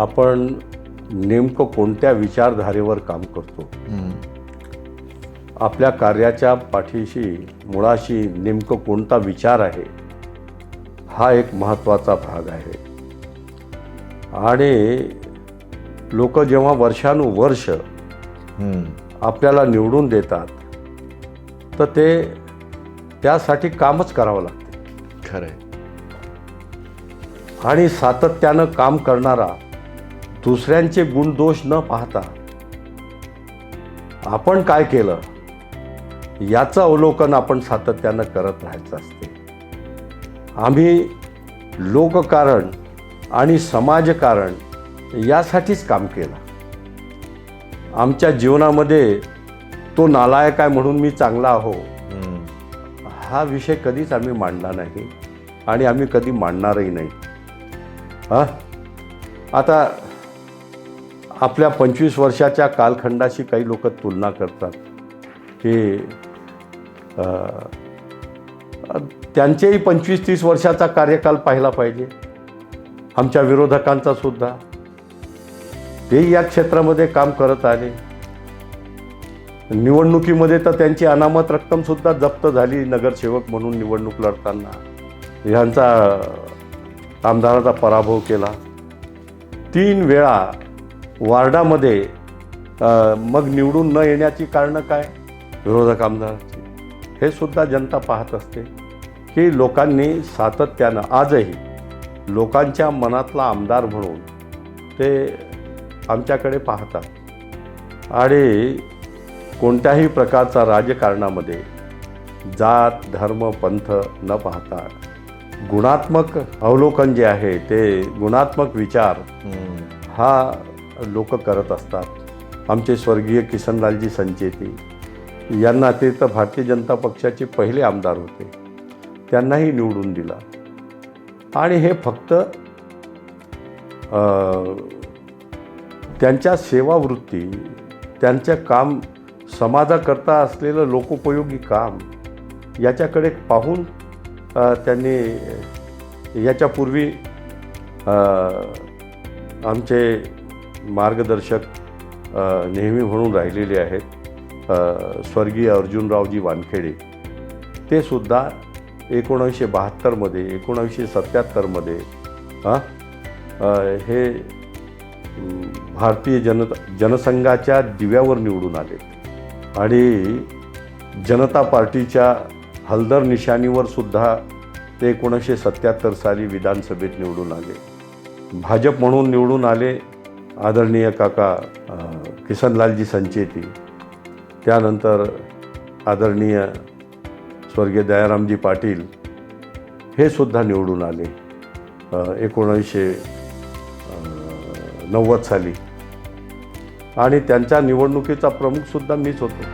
आपण नेमकं कोणत्या विचारधारेवर काम करतो. आपल्या कार्याच्या पाठीशी मुळाशी नेमकं कोणता विचार आहे? हा एक महत्त्वाचा भाग आहे. आणि लोक जेव्हा वर्षानुवर्ष. आपल्याला निवडून देतात तर ते त्यासाठी कामच करावं लागते. खरंय. आणि सातत्यानं काम करणारा दुसऱ्यांचे गुणदोष न पाहता आपण काय केलं याचं अवलोकन आपण सातत्यानं करत राहायचं असते. आम्ही लोककारण आणि समाजकारण यासाठीच काम केलं. आमच्या जीवनामध्ये तो नालायक आहे म्हणून मी चांगला आहो. हा विषय कधीच आम्ही मांडला नाही आणि आम्ही कधी मांडणारही नाही. हा? आता आपल्या पंचवीस वर्षाच्या कालखंडाशी काही लोक तुलना करतात. की त्यांचेही पंचवीस तीस वर्षाचा कार्यकाल पाहिला पाहिजे. आमच्या विरोधकांचा सुद्धा. ते या क्षेत्रामध्ये काम करत आले. निवडणुकीमध्ये तर त्यांची अनामत रक्कमसुद्धा जप्त झाली नगरसेवक म्हणून निवडणूक लढताना. ह्यांचा आमदाराचा पराभव केला. तीन वेळा वार्डामध्ये मग निवडून न येण्याची कारणं काय? विरोधक आमदाराची हे सुद्धा जनता पाहत असते की लोकांनी सातत्यानं आजही लोकांच्या मनातला आमदार म्हणून ते आमच्याकडे पाहतात. आणि कोणत्याही प्रकारचा राजकारणामध्ये जात धर्म पंथ न पाहता गुणात्मक अवलोकन जे आहे ते गुणात्मक विचार. हा लोक करत असतात. आमचे स्वर्गीय किसनलालजी संचेती यांना ते तर भारतीय जनता पक्षाचे पहिले आमदार होते. त्यांनाही निवडून दिला. आणि हे फक्त त्यांच्या सेवावृत्ती त्यांच्या काम समाजाकरता असलेलं लोकोपयोगी काम याच्याकडे पाहून त्यांनी याच्यापूर्वी आमचे मार्गदर्शक नेहमी म्हणून राहिलेले आहेत स्वर्गीय अर्जुनरावजी वानखेडे. ते सुद्धा एकोणीसशे बहात्तरमध्ये एकोणावीसशे सत्याहत्तरमध्ये हां हे भारतीय जनता जनसंघाच्या दिव्यावर निवडून आले. आणि जनता पार्टीच्या हलदर निशाणीवर सुद्धा ते एकोणीसशे सत्याहत्तर साली विधानसभेत निवडून आले. भाजप म्हणून निवडून आले आदरणीय काका किसनलालजी संचेती त्यानंतर आदरणीय स्वर्गीय दयारामजी पाटील हे सुद्धा निवडून आले एकोणीसशे नव्वद साली. आणि त्यांच्या निवडणुकीचा प्रमुखसुद्धा मीच होतो.